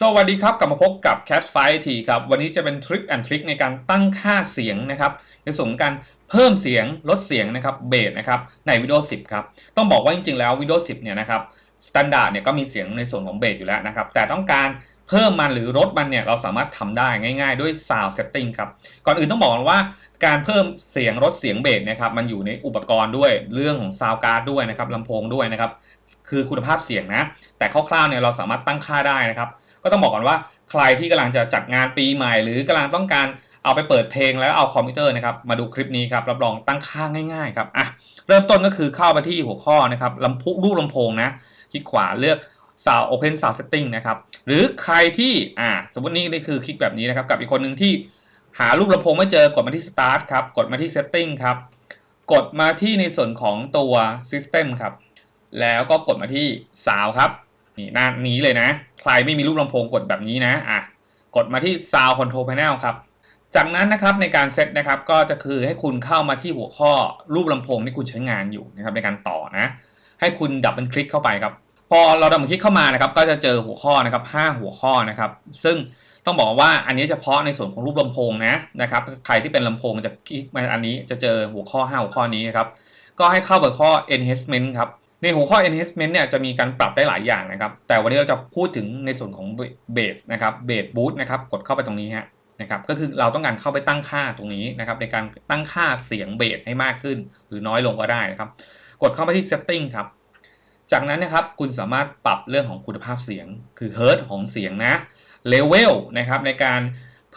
สวัสดีครับกลับมาพบกับ Cat f i g h ทีครับ วันนี้จะเป็นทริคแอนทริคในการตั้งค่าเสียงนะครับในส่วนของการเพิ่มเสียงลดเสียงนะครับเบสนะครับใน Windows 10 ครับ ต้องบอกว่าจริงๆแล้ว Windows 10 เนี่ยนะครับสแตนดาร์ดเนี่ยก็มีเสียงในส่วนของเบสอยู่แล้วนะครับ แต่ต้องการเพิ่มมันหรือลดมันเนี่ยเราสามารถทำได้ง่าย ๆ ด้วย Sound Setting ครับ ก่อนอื่นต้องบอกว่าการเพิ่มเสียงลดเสียงเบสนะครับมันอยู่ในอุปกรณ์ด้วยเรื่องของ Sound Card ด้วยนะครับลำโพงด้วยนะครับคือคุณภาพเสียงนะ แต่คร่าวๆเนี่ยเราสามารถตั้งค่าได้นะครับ ก็ต้องบอกก่อนว่าใครที่กำลังจะจัดงานปีใหม่ หรือกำลังต้องการเอาไปเปิดเพลงแล้วเอาคอมพิวเตอร์นะครับมาดูคลิปนี้ครับรับรองตั้งค่าง่ายๆครับอะเริ่มต้นก็คือเข้าไปที่หัวข้อนะครับลำโพงรูปลำโพงนะคลิกขวาเลือก Sound Open Sound Setting นะครับหรือใครที่อ่าสมมตินี่นี่คือคลิกแบบนี้นะครับกับอีกคนหนึ่งที่หารูปลำโพงไม่เจอกดมาที่ Start ครับกดมาที่ Setting ครับกดมาที่ในส่วนของตัว System ครับแล้วก็กดมาที่ Sound ครับ นี่หน้านี้เลยนะ ใครไม่มีรูปลำโพงกดแบบนี้นะอะกดมาที่ Sound Control Panel ครับ จากนั้นนะครับในการเซตนะครับก็จะคือให้คุณเข้ามาที่หัวข้อรูปลำโพงที่คุณใช้งานอยู่นะครับในการต่อนะ ให้คุณดับเบิลคลิกเข้าไปครับ พอเราดับเบิลคลิกเข้ามานะครับ ก็จะเจอหัวข้อนะครับ5หัวข้อนะครับ ซึ่งต้องบอกว่าอันนี้เฉพาะในส่วนของรูปลำโพงนะนะครับ ใครที่เป็นลำโพงจะคลิกมาอันนี้จะเจอหัวข้อ 5 หัวข้อนี้นะครับ ก็ให้เข้าไปข้อ enhancement ครับ ในหัวข้อ enhancement เนี่ยจะมีการปรับได้หลายอย่างนะครับ แต่วันนี้เราจะพูดถึงในส่วนของ base นะครับ base boost นะครับกดเข้าไปตรงนี้ฮะนะครับก็คือเราต้องการเข้าไปตั้งค่าตรงนี้นะครับในการตั้งค่าเสียงเบสให้มากขึ้น หรือน้อยลงก็ได้นะครับ กดเข้าไปที่ setting ครับ จากนั้นนะครับคุณสามารถปรับเรื่องของคุณภาพเสียง คือ hertz ของเสียงนะ level นะครับในการ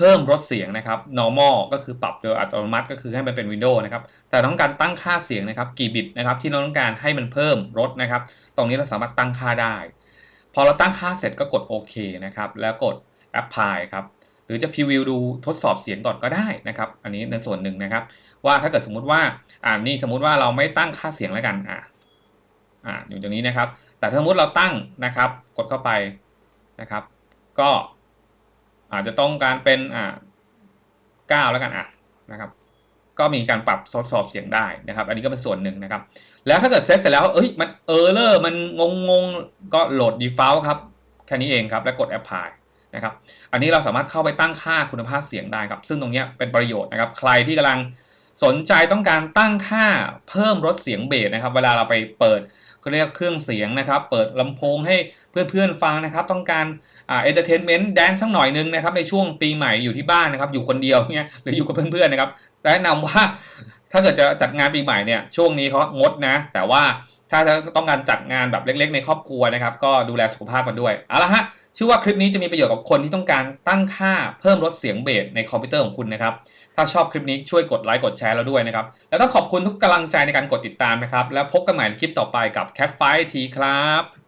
เพิ่มลดเสียงนะครับ normal ก็คือปรับโดยอัตโนมัติก็คือให้มันเป็น Windows นะครับ แต่ต้องการตั้งค่าเสียงนะครับ กี่บิตนะครับ ที่เราต้องการให้มันเพิ่มลดนะครับ ตรงนี้เราสามารถตั้งค่าได้ พอเราตั้งค่าเสร็จก็กดโอเคนะครับ แล้วกด apply ครับ หรือจะพรีวิวดูทดสอบเสียงก่อนก็ได้นะครับ อันนี้ในส่วนหนึ่งนะครับ ว่าถ้าเกิดสมมุติว่าอ่านี่สมมุติว่าเราไม่ตั้งค่าเสียงแล้วกันอ่าอ่าอยู่ตรงนี้นะครับ แต่สมมติเราตั้งนะครับ กดเข้าไปนะครับ ก็ อาจจะต้องการเป็นอ่าเก้าแล้วกันอะนะครับก็มีการปรับทดสอบเสียงได้นะครับ อันนี้ก็เป็นส่วนหนึ่งนะครับ แล้วถ้าเกิดเซตเสร็จแล้ว เอ้ย มันเออร์เลอร์ มันงงงๆก็โหลด default ครับ แค่นี้เองครับ แล้วกด apply นะครับ อันนี้เราสามารถเข้าไปตั้งค่าคุณภาพเสียงได้ครับ ซึ่งตรงนี้เป็นประโยชน์นะครับ ใครที่กำลังสนใจต้องการตั้งค่าเพิ่มลดเสียงเบสนะครับ เวลาเราไปเปิด ก็เรียกเครื่องเสียงนะครับ เปิดลำโพงให้เพื่อนๆฟังนะครับ ต้องการอ่าเอนเตอร์เทนเมนต์แดนสักหน่อยนึงนะครับ ในช่วงปีใหม่อยู่ที่บ้านนะครับ อยู่คนเดียวเงี้ยหรืออยู่กับเพื่อนๆนะครับแนะนำว่าถ้าเกิดจะจัดงานปีใหม่เนี่ยช่วงนี้เขางดนะ แต่ว่า ถ้าต้องการจัดงานแบบเล็ก ๆ ในครอบครัวนะครับ ก็ดูแลสุขภาพกันด้วยเอาละฮะเชื่อว่าคลิปนี้จะมีประโยชน์กับคนที่ต้องการตั้งค่าเพิ่มลดเสียงเบสในคอมพิวเตอร์ของคุณนะครับ ถ้าชอบคลิปนี้ช่วยกดไลค์กดแชร์แล้วด้วยนะครับ แล้วต้องขอบคุณทุกกำลังใจในการกดติดตามนะครับ แล้วพบกันใหม่ในคลิปต่อไปกับ Cat f i ฟทีครับ